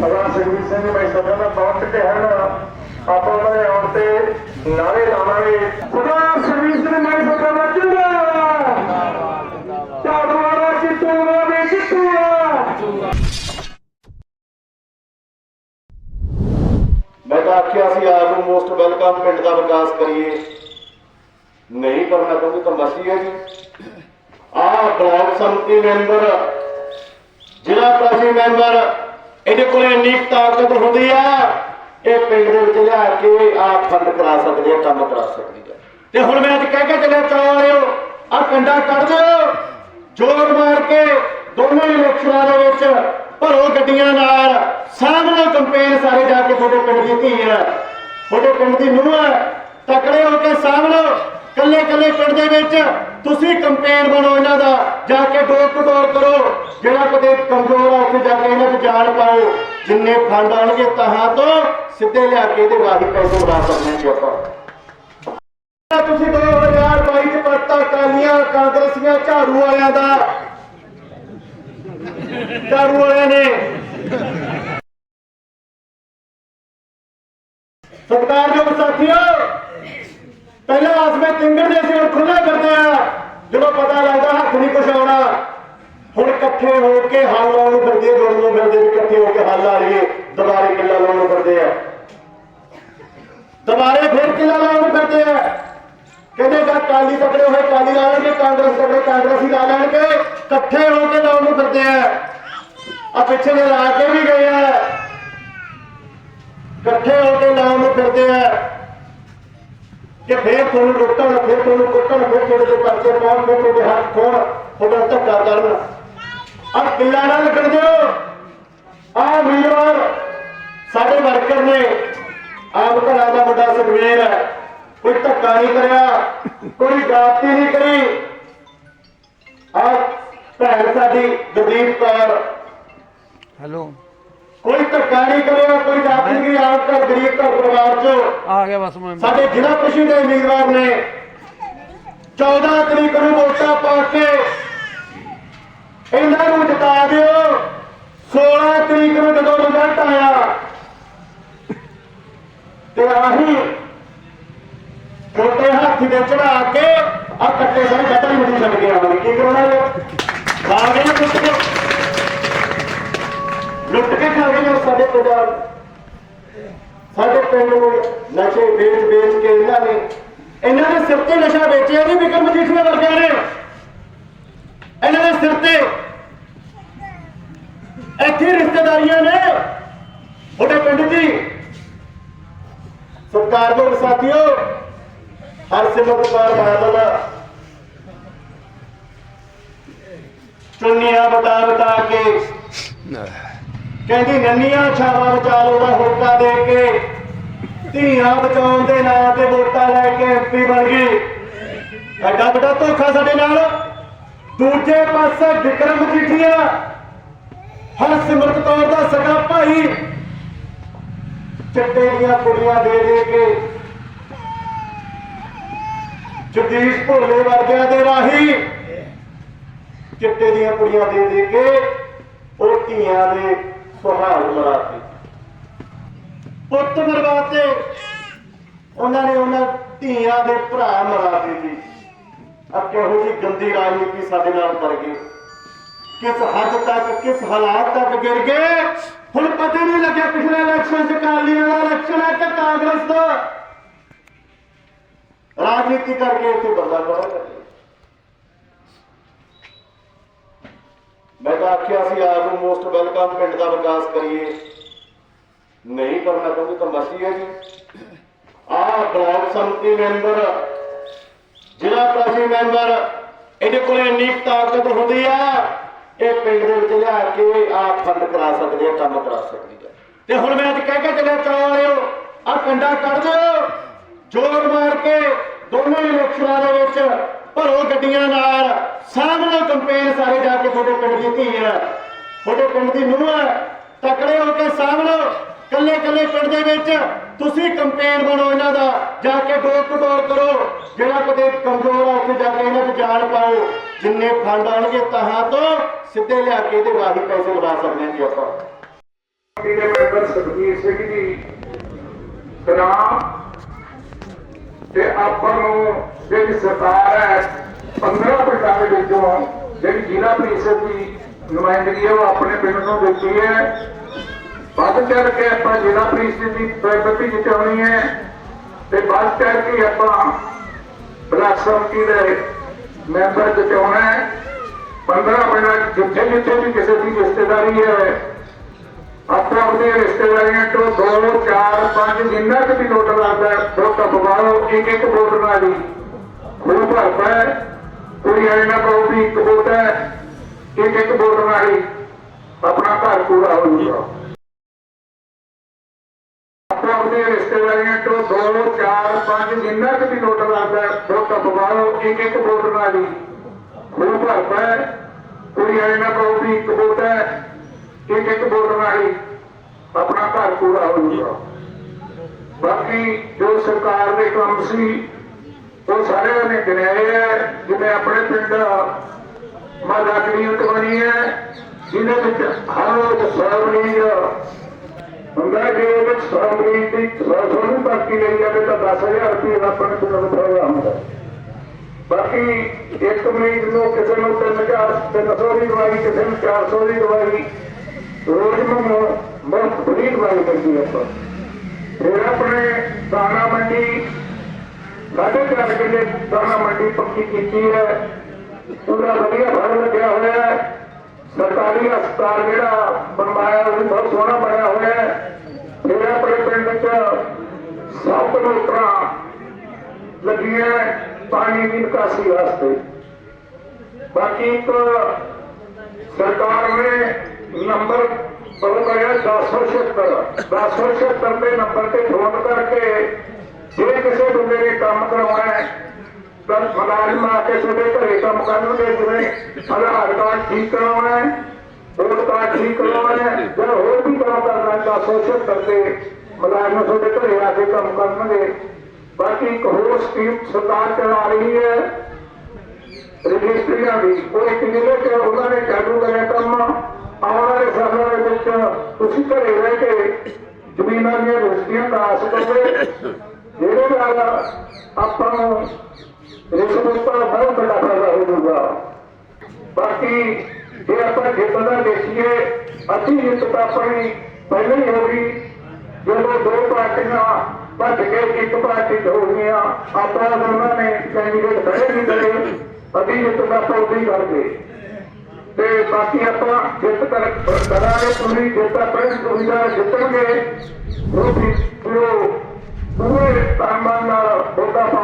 ਸਰਦਾਰ ਸੁਖਬੀਰ ਸਿੰਘ ਮੈਂ ਸਭਾ ਦਾ ਪਹੁੰਚ ਚੁੱਕੇ ਹਨ ਆਪਾਂ ਉਹਨਾਂ ਦੇ ਆਉਣ ਤੇ ਨਾਰੇ ਲਾਵਾਂਗੇ। ਸਰਦਾਰ ਸੁਖਬੀਰ ਸਿੰਘ ਮੈਂ ਸਭਾ ਦਾ ਜਿੰਦਾਬਾਦ। ਝਾੜੂ ਵਾਲਾ ਜਿੱਤੂਗਾ ਵੀ ਜਿੱਤੂਗਾ ਮੈਂ ਤਾਂ ਆਖਿਆ ਸੀ, ਆਪ ਨੂੰ ਮੋਸਟ ਵੈਲਕਮ ਪਿੰਡ ਦਾ ਵਿਕਾਸ ਕਰੀਏ। ਨਹੀਂ ਕਰਨਾ ਕਿਉਂਕਿ ਤਾਂ ਮਰਜ਼ੀ ਹੈ ਜੀ। ਆਹ ਬਲਾਕ ਸੰਮਤੀ ਮੈਂਬਰ, ਜ਼ਿਲ੍ਹਾ ਪ੍ਰਾਚੀ ਮੈਂਬਰ ਇਹਦੇ ਕੋਲ ਇੰਨੀ ਤਾਕਤ ਹੁੰਦੀ ਆ, ਇਹ ਪਿੰਡ ਦੇ ਵਿੱਚ ਲਿਆ ਕੇ ਆਪ ਫੰਡ ਕਰਾ ਸਕਦੀ ਹੈ ਕੰਮ ਕਰਾ ਸਕਦੀ ਹੈ ਤੇ ਹੁਣ ਮੈਂ ਅੱਜ ਕਹਿ ਕੇ ਚੱਲਿਆ ਚਾਹ ਆ ਕੰਡਾ ਕੱਢ ਦਿਓ ਜੋਰ ਮਾਰ ਕੇ ਦੋਵੇਂ ਇਲੈਕਸ਼ਨਾਂ ਦੇ ਵਿੱਚ ਭਰੋ ਗੱਡੀਆਂ ਨਾਲ। ਸਾਹਮਣੇ ਕੰਪੇਨ ਸਾਰੇ ਜਾ ਕੇ ਤੁਹਾਡੇ ਪਿੰਡ ਦੀ ਧੀ ਹੈ ਤੁਹਾਡੇ ਪਿੰਡ ਦੀ ਨੂੰਹ ਹੈ ਤਕੜੇ ਹੋ ਕੇ ਸਾਹਮਣੇ ਕੱਲੇ ਕੱਲੇ ਪਿੰਡ ਦੇ ਵਿੱਚ ਤੁਸੀਂ ਕੰਪੇਨ ਬਣੋ ਇਹਨਾਂ ਦਾ, ਜਾ ਕੇ ਡੋਰ ਟੂ ਡੋਰ ਕਰੋ। ਜਿਹੜਾ ਕਦੇ ਕਮਜ਼ੋਰ ਆ, ਉੱਥੇ ਜਾ ਕੇ ਇਹਨਾਂ 'ਚ ਜਾਨ ਪਾਓ। ਜਿੰਨੇ ਫੰਡ ਆਣਗੇ ਤਹਾਂ ਤੋਂ ਸਿੱਧੇ ਲਿਆ ਕੇ ਇਹਦੇ ਰਾਹੀਂ ਪੈਸੇ ਬਣਾ ਸਕਦੇ ਜੀ ਆਪਾਂ। ਤੁਸੀਂ 2022 ਚ ਪੱਤਾ ਕਾਲੀਆਂ ਕਾਂਗਰਸੀਆਂ, ਝਾੜੂ ਵਾਲਿਆਂ ਦਾ। ਝਾੜੂ ਵਾਲਿਆਂ ਨੇ। ਸਰਕਾਰ ਸਤਿਕਾਰਯੋਗ ਸਾਥੀਓ ਪਹਿਲਾਂ ਆਸਮੇ ਤਿੰਗਰ ਦੇ ਸੀ ਹੁਣ ਖੁੱਲੇ ਕਰਦੇ ਆ ਜਦੋਂ ਪਤਾ ਲੱਗਦਾ ਹੱਥ ਨਹੀਂ ਕੁਛ ਆਉਣਾ ਹੁਣ ਇਕੱਠੇ ਹੋ ਕੇ ਹੱਲ ਲਾਉਣ ਨੂੰ ਫਿਰਦੇ ਆ, ਜੁੜਨ ਨੂੰ ਫਿਰਦੇ ਵੀ ਇਕੱਠੇ ਹੋ ਕੇ ਹੱਲ ਆ ਲਈਏ ਦੁਬਾਰੇ ਕਿੱਲਾ ਲਾਉਣ ਨੂੰ ਫਿਰਦੇ ਆ ਦੁਬਾਰੇ ਫਿਰ ਕਿੱਲਾ ਲਾਉਣ ਨੂੰ ਫਿਰਦੇ ਆ ਕਹਿੰਦੇ ਜਦ ਕਾਲੀ ਤਕੜੇ ਹੋਏ ਕਾਲੀ ਲਾ ਲੈਣਗੇ ਕਾਂਗਰਸ ਤਕੜੇ ਕਾਂਗਰਸੀ ਲਾ ਲੈਣਗੇ ਇਕੱਠੇ ਹੋ ਕੇ ਲਾਉਣ ਨੂੰ ਫਿਰਦੇ ਆ ਆ ਪਿੱਛੇ ਦੇ ਲਾ ਕੇ ਵੀ ਗਏ ਆ ਇਕੱਠੇ ਹੋ ਕੇ ਲਾਉਣ ਨੂੰ ਫਿਰਦੇ ਆ ਕਿ ਫੇਰ ਤੁਹਾਨੂੰ ਲੁੱਟਣ ਫੇਰ ਤੁਹਾਨੂੰ ਕੁੱਟਣ ਫੇਰ ਤੁਹਾਡੇ ਦੇ ਪਰਚੇ ਪਾਉਣ ਫੇਰ ਤੁਹਾਡੇ ਹੱਥ ਖੋਣ ਤੁਹਾਡਾ ਧੱਕਾ ਕਰਨ। ਆ ਕਿੱਲਾ ਨਾ ਲੱਗਣ ਦਿਓ। ਆ ਵੀਰਵਾਰ ਸਾਡੇ ਵਰਕਰ ਨੇ ਆਪ ਘਰਾਂ ਦਾ ਵੱਡਾ ਸੁਖਵੇਰ ਹੈ। ਕੋਈ ਧੱਕਾ ਨਹੀਂ ਕਰਿਆ ਕੋਈ ਗਾਤੀ ਨਹੀਂ ਕਰੀ। ਆ ਭੈਣ ਸਾਡੀ ਗੁਰਦੀਪ ਕੌਰ। ਹੈਲੋ। ਕੋਈ ਧੱਕਾ ਨਹੀਂ ਕਰਿਆ। ਘਰ ਗਰੀਬ ਘਰ ਪਰਿਵਾਰ ਚੋਂ ਆ ਗਿਆ ਬਸ ਮੈਂ ਸਾਡੇ ਜ਼ਿਲ੍ਹਾ ਪ੍ਰੀਸ਼ਦ ਦੇ ਉਮੀਦਵਾਰ ਨੇ 14 ਤਰੀਕ ਨੂੰ ਵੋਟਾਂ ਪਾ ਕੇ ਇਹਨਾਂ ਨੂੰ ਜਿਤਾ ਦਿਓ। 16 ਤਰੀਕ ਨੂੰ ਜਦੋਂ ਰਿਜ਼ਲਟ ਆਇਆ ਤੇ ਆਹੀ ਛੋਟੇ ਹਾਥੀ ਦੇ ਚੜਾ ਕੇ ਆ ਕੱਟੇ ਸਾਰੇ ਹੀ ਮੁੱਢੀ ਛੱਡ ਕੇ ਆਵਾਂਗੇ ਕੀ ਇਹ? ਖਾ ਗਏ ਨਾ ਲੁੱਟ ਕੇ ਲੁੱਟ ਕੇ ਖਾ ਗਏ ਸਾਡੇ ਪੰਜਾਬ। ਸਾਡੇ ਪਿੰਡ ਨੂੰ ਨਸ਼ੇ ਵੇਚ ਵੇਚ ਕੇ ਇਹਨਾਂ ਨੇ, ਇਹਨਾਂ ਦੇ ਸਿਰ ਤੇ ਨਸ਼ਾ ਵੇਚਿਆ ਜੀ ਵਿਕਰਮ ਮਜੀਠੀਆ ਵਰਗਿਆਂ ਨੇ ਇਹਨਾਂ ਦੇ ਸਿਰ ਤੇ ਇੱਥੇ ਰਿਸ਼ਤੇਦਾਰੀਆਂ ਨੇ, ਤੁਹਾਡੇ ਪਿੰਡ ਦੀ। ਸਰਕਾਰ ਸਰਕਾਰਯੋਗ ਸਾਥੀਓ ਹਰਸਿਮਰਤ ਕੌਰ ਬਾਦਲ ਚੁੰਨੀਆਂ ਬਤਾ ਬਤਾ ਕੇ ਕਹਿੰਦੀ, ਨੰਨੀਆਂ ਛਾਵਾਂ ਬਚਾ ਲੋ ਦਾ ਹੋਕਾ ਦੇ ਕੇ। ਧੀਆਂ ਬਚਾਉਣ ਦੇ ਨਾਂ ਤੇ ਵੋਟਾਂ ਲੈ ਕੇ ਐਮਪੀ ਬਣ ਗਈ। ਐਡਾ ਵੱਡਾ ਧੋਖਾ ਸਾਡੇ ਨਾਲ। ਦੂਜੇ ਪਾਸੇ ਵਿਕਰਮ ਜੀਠੀਆ ਹਰਸਿਮਰਤ ਕੌਰ ਦਾ ਸਗਾ ਭਾਈ, ਚਿੱਟੇ ਦੀਆਂ ਕੁੜੀਆਂ ਦੇ ਦੇ ਕੇ, ਜਗਦੀਸ਼ ਭੋਲੇ ਵਰਗਿਆਂ ਦੇ ਰਾਹੀਂ, ਚਿੱਟੇ ਦੀਆਂ ਕੁੜੀਆਂ ਦੇ ਦੇ ਕੇ, ਉਹ ਧੀਆਂ ਦੇ ਸੁਹਾਗ ਮਰਾਤੇ ਪੁੱਤ ਮਰਵਾਤੇ ਉਹਨਾਂ ਨੇ ਉਹਨਾਂ ਧੀਆਂ ਦੇ ਭਰਾ ਮਰਾਤੇ ਜੀ ਆ ਕਿਹੋ ਜੀ ਗੰਦੀ ਰਾਜਨੀਤੀ ਸਾਡੇ ਨਾਲ ਕਰ ਗਏ ਕਿਸ ਹੱਦ ਤੱਕ, ਕਿਸ ਹਾਲਾਤ ਤੱਕ ਗਿਰ ਗਏ? ਹੁਣ ਪਤਾ ਹੀ ਨਹੀਂ ਲੱਗਿਆ ਪਿਛਲੇ ਇਲੈਕਸ਼ਨ ਚ ਕਾਲੀਆਂ ਦਾ ਇਲੈਕਸ਼ਨ ਹੈ ਕਿ ਕਾਂਗਰਸ ਦਾ। ਰਾਜਨੀਤੀ ਕਰਕੇ ਇੱਥੇ ਬੰਦਾ ਬੜਾ ਕਰ ਲਿਆ ਮੈਂ ਤਾਂ ਆਖਿਆ ਸੀ ਆਪ ਨੂੰ ਮੋਸਟ ਵੈਲਕਮ ਪਿੰਡ ਦਾ ਵਿਕਾਸ ਕਰੀਏ। ਨਹੀਂ ਕਰਨਾ ਕਿਉਂਕਿ ਤਾਂ ਹੈ ਜੀ। ਆਹ ਬਲਾਕ ਸੰਮਤੀ ਮੈਂਬਰ, ਜ਼ਿਲ੍ਹਾ ਪ੍ਰਾਚੀ ਮੈਂਬਰ, ਇਹਦੇ ਕੋਲ ਇੰਨੀ ਤਾਕਤ ਹੁੰਦੀ ਆ ਇਹ ਪਿੰਡ ਦੇ ਵਿੱਚ ਲਿਆ ਕੇ ਆਪ ਫੰਡ ਕਰਾ ਸਕਦੇ ਆ, ਕੰਮ ਕਰਾ ਸਕਦੀ ਆ। ਤੇ ਹੁਣ ਮੈਂ ਅੱਜ ਕਹਿ ਕੇ ਚੱਲਿਆ ਚਾਹ ਵਾਲਿਓ ਆ ਕੰਡਾ ਕੱਢ ਦਿਓ। ਜੋਰ ਮਾਰ ਕੇ ਦੋਵੇਂ ਇਲੈਕਸ਼ਨਾਂ ਦੇ ਵਿੱਚ ਭਰੋ ਗੱਡੀਆਂ ਨਾਲ। ਸਾਹਮਣੇ ਕੰਪੇਨ ਸਾਰੇ ਜਾ ਕੇ ਤੁਹਾਡੇ ਪਿੰਡ ਦੀ ਧੀ ਹੈ ਤੁਹਾਡੇ ਪਿੰਡ ਦੀ ਨੂੰਹ ਹੈ ਤਕੜੇ ਹੋ ਕੇ ਸਾਹਮਣੇ ਕੱਲੇ ਕੱਲੇ ਪਿੰਡ ਦੇ ਵਿੱਚ ਤੁਸੀਂ ਕੰਪੇਨ ਬਣੋ ਇਹਨਾਂ ਦਾ। ਜਾ ਕੇ ਡੋਰ ਡੋਰ ਕਰੋ। ਜਿਹੜਾ ਕਦੇ ਕਮਜ਼ੋਰ ਆ, ਉੱਥੇ ਜਾ ਕੇ ਇਹਨਾਂ 'ਚ ਜਾਨ ਪਾਓ। ਜਿੰਨੇ ਫੰਡ ਆਣਗੇ ਤਹਾਂ ਤੋਂ ਸਿੱਧੇ ਲਿਆ ਕੇ ਇਹਦੇ ਰਾਹੀਂ ਪੈਸੇ ਬਣਾ ਸਕਦੇ ਹਾਂ ਜੀ ਆਪਾਂ। ਮੇਰੇ ਮੈਂਬਰ ਸੁਖਬੀਰ ਸਿੰਘ ਜੀ ਗ੍ਰਾਮ ਤੇ ਆਪਾਂ ਨੂੰ ਜਿਹੜੀ ਸਰਕਾਰ ਹੈ 15 ਪਿੰਡਾਂ ਦੇ ਵਿੱਚੋਂ ਜਿਹੜੀ ਜ਼ਿਲ੍ਹਾ ਪ੍ਰੀਸ਼ਦ ਦੀ ਨੁਮਾਇੰਦਗੀ ਹੈ, ਉਹ ਆਪਣੇ ਪਿੰਡ ਨੂੰ ਦਿੱਤੀ ਹੈ। ਵੱਧ ਚੜ ਕੇ ਆਪਾਂ ਜ਼ਿਲ੍ਹਾ ਪ੍ਰੀਸ਼ਦ ਦੀ ਪ੍ਰਗਤੀ ਜਿਤਾਉਣੀ ਹੈ ਤੇ ਵੱਧ ਚੜ ਕੇ ਆਪਾਂ ਬਲਾਕ ਸਮਿਤੀ ਦੇ ਮੈਂਬਰ ਜਿਤਾਉਣਾ ਹੈ। 15 ਪਿੰਡਾਂ 'ਚ ਜਿੱਥੇ ਜਿੱਥੇ ਵੀ ਕਿਸੇ ਦੀ ਰਿਸ਼ਤੇਦਾਰੀ ਹੈ, ਆਪਾਂ ਉਹਦੇ ਰਿਸ਼ਤੇਦਾਰੀਆਂ ਤੋਂ 2 4 5 ਜਿੰਨਾ ਕੁ ਵੀ ਨੋਟ ਲੱਗਦਾ ਹੈ ਵੋਟ ਪਵਾਓ ਇੱਕ ਇੱਕ ਵੋਟ ਨਾਲ ਹੀ ਖੂਬ ਭਰਦਾ ਕੋਈ ਐ ਨਾ ਕਹੋ ਵੀ ਇੱਕ ਵੋਟ ਹੈ, ਇੱਕ ਇੱਕ ਵੋਟ ਨਾਲ ਆਪਣਾ ਘਰ ਪੂਰਾ ਹੋ ਜਾਊਗਾ। ਆਪਾਂ ਰਿਸ਼ਤੇਦਾਰੀਆਂ ਤੋਂ 2 4 5 ਜਿੰਨਾ ਕੁ ਵੀ ਨੋਟ ਲੱਗਦਾ ਹੈ ਪਵਾਓ, ਇੱਕ ਇੱਕ ਵੋਟ ਨਾਲ ਹੀ ਭਰਦਾ ਕੋਈ ਐ ਨਾ ਕਹੋ ਵੀ ਇੱਕ ਵੋਟ ਹੈ, ਇੱਕ ਇੱਕ ਵੋਟ ਨਾਲ ਆਪਣਾ ਘਰ ਪੂਰਾ ਹੋ ਜਾਊਗਾ। ਬਾਕੀ ਜੋ ਸਰਕਾਰ ਦੇ ਕੰਮ ਸੀ ਉਹ ਸਾਰਿਆਂ ਨੇ ਗਿਣਾਏ ਹੈ, ਜਿਵੇਂ ਆਪਣੇ ਪਿੰਡ ਮਾਲਾ ਕਲੀਨਿਕ ਬਣੀ ਹੈ, ਜਿਹਦੇ ਵਿੱਚ ਹਰ ਰੋਜ਼ ਸੌ ਹੁੰਦਾ ਕਿ ਉਹ ਵਿੱਚ ਸੌ ਦੀ ਸੌ ਨੂੰ ਬਾਕੀ ਲਈ ਜਾਵੇ ਤਾਂ 10000 ਰੁਪਏ ਦਾ ਆਪਣੇ ਪਿੰਡ ਦਾ ਪ੍ਰੋਗਰਾਮ ਬਾਕੀ ਇੱਕ ਮਰੀਜ਼ ਨੂੰ ਕਿਸੇ ਨੂੰ 3000 300 ਦੀ ਦਵਾਈ, ਕਿਸੇ ਨੂੰ 400 ਦੀ ਦਵਾਈ, ਰੋਜ਼ ਨੂੰ ਮੁਫਤ ਫਰੀ ਦਵਾਈ ਦਿੰਦੀ ਆਪਾਂ। ਫਿਰ ਆਪਣੇ ਦਾਣਾ ਮੰਡੀ ਸਾਡੇ ਚਾਰ ਕਿਲੇ ਦਾਣਾ ਮੰਡੀ ਪੱਕੀ ਕੀਤੀ ਹੈ ਪੂਰਾ ਵਧੀਆ ਫਲ ਲੱਗਿਆ ਹੋਇਆ ਹੈ। ਸਰਕਾਰੀ ਹਸਪਤਾਲ ਜਿਹੜਾ ਬਣਵਾਇਆ, ਉਹ ਬਹੁਤ ਸੋਹਣਾ ਬਣਿਆ ਹੋਇਆ ਹੈ। ਫਿਰ ਆਪਣੇ ਪਿੰਡ 'ਚ ਸੱਤ ਮੋਟਰਾਂ ਲੱਗੀਆਂ ਪਾਣੀ ਦੀ ਨਿਕਾਸੀ ਵਾਸਤੇ। ਬਾਕੀ ਇੱਕ ਸਰਕਾਰ ਨੇ ਨੰਬਰ ਬਦਲ ਕਰਿਆ 1076 1076 ਦੇ ਨੰਬਰ ਤੇ ਫੋਨ ਕਰਕੇ ਜੇ ਕਿਸੇ ਬੰਦੇ ਕੰਮ ਕਰਵਾਉਣਾ ਹੈ। ਤਾਂ ਮੁਲਾਜ਼ਮ ਆ ਕੇ ਤੁਹਾਡੇ ਘਰੇ ਕੰਮ ਕਰਨਗੇ ਜਿਵੇਂ ਆਧਾਰ ਕਾਰਡ ਠੀਕ ਕਰਾਉਣਾ ਹੈ ਵੋਟ ਕਾਰਡ ਠੀਕ ਕਰਾਉਣਾ ਹੈ, ਜਾਂ ਹੋਰ ਵੀ ਕੰਮ ਕਰਨਾ ਹੈ 1076 ਤੇ ਮੁਲਾਜ਼ਮ ਤੁਹਾਡੇ ਘਰੇ ਆ ਕੇ ਕੰਮ ਕਰਨਗੇ। ਬਾਕੀ ਇੱਕ ਹੋਰ ਸਕੀਮ ਸਰਕਾਰ ਚਲਾ ਰਹੀ ਹੈ, ਰਜਿਸਟਰੀਆਂ ਦੀ। ਉਹ ਇੱਕ ਜ਼ਿਲ੍ਹੇ ਚ ਉਹਨਾਂ ਨੇ ਚਾਲੂ ਕਰਿਆ ਕੰਮ। ਆਉਣ ਵਾਲੇ ਸਾਲਾਂ ਦੇ ਵਿੱਚ ਤੁਸੀਂ ਘਰੇ ਰਹਿ ਕੇ ਜ਼ਮੀਨਾਂ ਦੀਆਂ ਰਜਿਸਟਰੀਆਂ ਕਰਾ ਸਕੋਗੇ। ਜਿਹਦੇ ਨਾਲ ਆਪਾਂ ਨੂੰ ਰਿਸ਼ਵਤ ਦਾ ਬਹੁਤ ਵੱਡਾ ਫਾਇਦਾ ਹੋ ਬਾਕੀ ਜੇ ਆਪਾਂ ਜਿੱਤ ਦੇਖੀਏ ਅੱਧੀ ਜਿੱਤ ਆਪਣੀ ਪਹਿਲਾਂ ਹੀ ਹੋ ਗਈ। ਜਦੋਂ ਦੋ ਪਾਰਟੀਆਂ ਭੱਜ ਕੇ ਇੱਕ ਪਾਰਟੀ ਹੋ ਗਈਆਂ, ਆਪਾਂ ਦੋਨਾਂ ਨੇ ਕੈਂਡੀਡੇਟ ਖੜੇ ਨਹੀਂ ਕਰੇ ਅੱਧੀ ਜਿੱਤ ਤਾਂ ਆਪਾਂ ਉਦੋਂ ਗਏ। ਤੇ ਬਾਕੀ ਆਪਾਂ ਜਿੱਤ ਕਰ ਕਰਾਂਗੇ ਪੂਰੀ ਜਿੱਤ ਆਪਣੇ ਸੁਵਿਧਾ ਜਿੱਤਣਗੇ। ਉਹ ਵੀ ਪੂਰੇ No es tan malo.